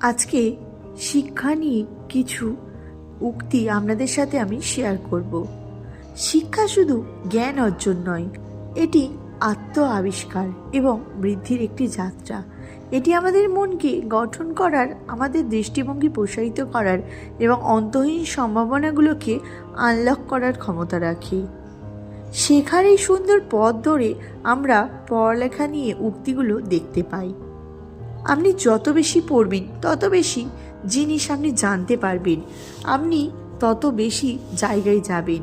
আজকে শিক্ষা নিয়ে কিছু উক্তি আপনাদের সাথে আমি শেয়ার করব। শিক্ষা শুধু জ্ঞান অর্জন নয়, এটি আত্ম আবিষ্কার এবং বৃদ্ধির একটি যাত্রা। এটি আমাদের মনকে গঠন করার, আমাদের দৃষ্টিভঙ্গি প্রসারিত করার এবং অন্তহীন সম্ভাবনাগুলোকে আনলক করার ক্ষমতা রাখে। শেখার এই সুন্দর পথ ধরে আমরা পড়ালেখা নিয়ে উক্তিগুলো দেখতে পাই। আপনি যত বেশি পড়বেন, তত বেশি জিনিস আপনি জানতে পারবেন। আপনি তত বেশি জায়গায় যাবেন।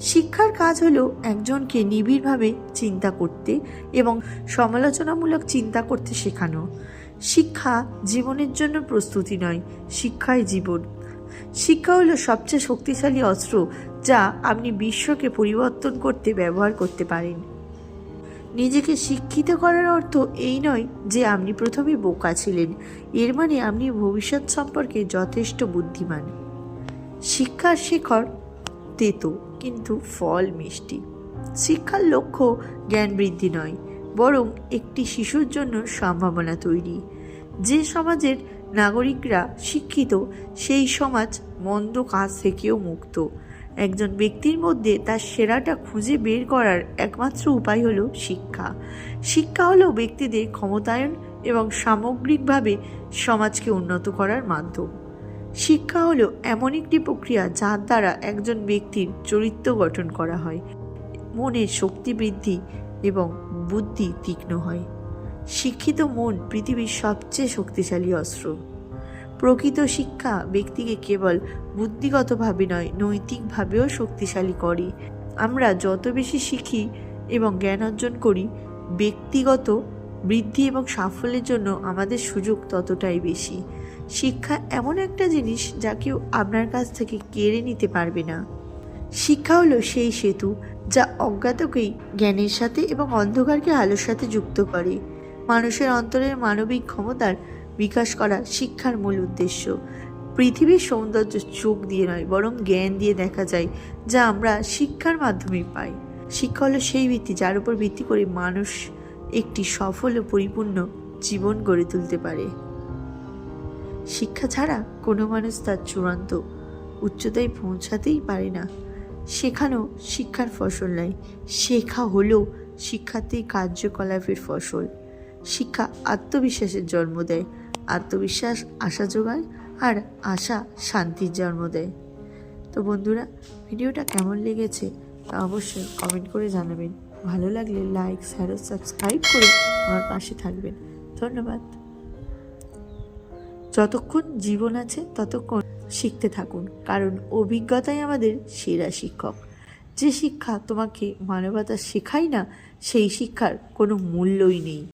শিক্ষার কাজ হলো একজনকে নিবিড়ভাবে চিন্তা করতে এবং সমালোচনামূলক চিন্তা করতে শেখানো। শিক্ষা জীবনের জন্য প্রস্তুতি নয়, শিক্ষাই জীবন। শিক্ষা হলো সবচেয়ে শক্তিশালী অস্ত্র যা আপনি বিশ্বকে পরিবর্তন করতে ব্যবহার করতে পারেন। নিজেকে শিক্ষিত করার অর্থ এই নয় যে আপনি প্রথমে বোকা ছিলেন। এর মানে আপনি ভবিষ্যৎ সম্পর্কে যথেষ্ট বুদ্ধিমান। শিক্ষার শেখর তেতো, কিন্তু ফল মিষ্টি। শিক্ষার লক্ষ্য জ্ঞান বৃদ্ধি নয়, বরং একটি শিশুর জন্য সম্ভাবনা তৈরি। যে সমাজের নাগরিকরা শিক্ষিত, সেই সমাজ মন্দ কাজ থেকেও মুক্ত। একজন ব্যক্তির মধ্যে তার সেরাটা খুঁজে বের করার একমাত্র উপায় হলো শিক্ষা। শিক্ষা হলো ব্যক্তিদের ক্ষমতায়ন এবং সামগ্রিকভাবে সমাজকে উন্নত করার মাধ্যম। শিক্ষা হলো এমন একটি প্রক্রিয়া যার দ্বারা একজন ব্যক্তির চরিত্র গঠন করা হয় মনের শক্তি বৃদ্ধি এবং বুদ্ধি তীক্ষ্ণ হয়। শিক্ষিত মন পৃথিবীর সবচেয়ে শক্তিশালী অস্ত্র। প্রকৃত শিক্ষা ব্যক্তিকে কেবল বুদ্ধিগতভাবে নয়, নৈতিকভাবেও শক্তিশালী করে। আমরা যত বেশি শিখি এবং জ্ঞান অর্জন করি, ব্যক্তিগত বৃদ্ধি এবং সাফল্যের জন্য আমাদের সুযোগ ততটাই বেশি। শিক্ষা এমন একটা জিনিস যা কেউ আপনার কাছ থেকে কেড়ে নিতে পারবে না। শিক্ষা হলো সেই সেতু যা অজ্ঞাতকেই জ্ঞানের সাথে এবং অন্ধকারকে আলোর সাথে যুক্ত করে। মানুষের অন্তরের মানবিক ক্ষমতার বিকাশ করা শিক্ষার মূল উদ্দেশ্য। পৃথিবীর সৌন্দর্য চোখ দিয়ে নয়, বরং জ্ঞান দিয়ে দেখা যায়, যা আমরা শিক্ষার মাধ্যমে পাই। শিক্ষা হলো সেই ভিত্তি যার উপর ভিত্তি করে মানুষ একটি সফল ও পরিপূর্ণ জীবন গড়ে তুলতে পারে। শিক্ষা ছাড়া কোনো মানুষ তার চূড়ান্ত উচ্চতায় পৌঁছাতেই পারে না। শেখানো শিক্ষার ফসল নয়, শেখা হলো শিক্ষার্থী কার্যকলাপের ফসল। শিক্ষা আত্মবিশ্বাসের জন্ম দেয় আত্মবিশ্বাস, আশা যোগায় আর আশা শান্তির জন্ম দেয়। তো বন্ধুরা, ভিডিওটা কেমন লেগেছে তা অবশ্যই কমেন্ট করে জানাবেন। ভালো লাগলে লাইক শেয়ার সাবস্ক্রাইব করে আমার পাশে থাকবেন। ধন্যবাদ। যতক্ষণ জীবন আছে, ততক্ষণ শিখতে থাকুন, কারণ অভিজ্ঞতাই আমাদের সেরা শিক্ষক। যে শিক্ষা তোমাকে মানবতা শেখায় না, সেই শিক্ষার কোনো মূল্যই নেই।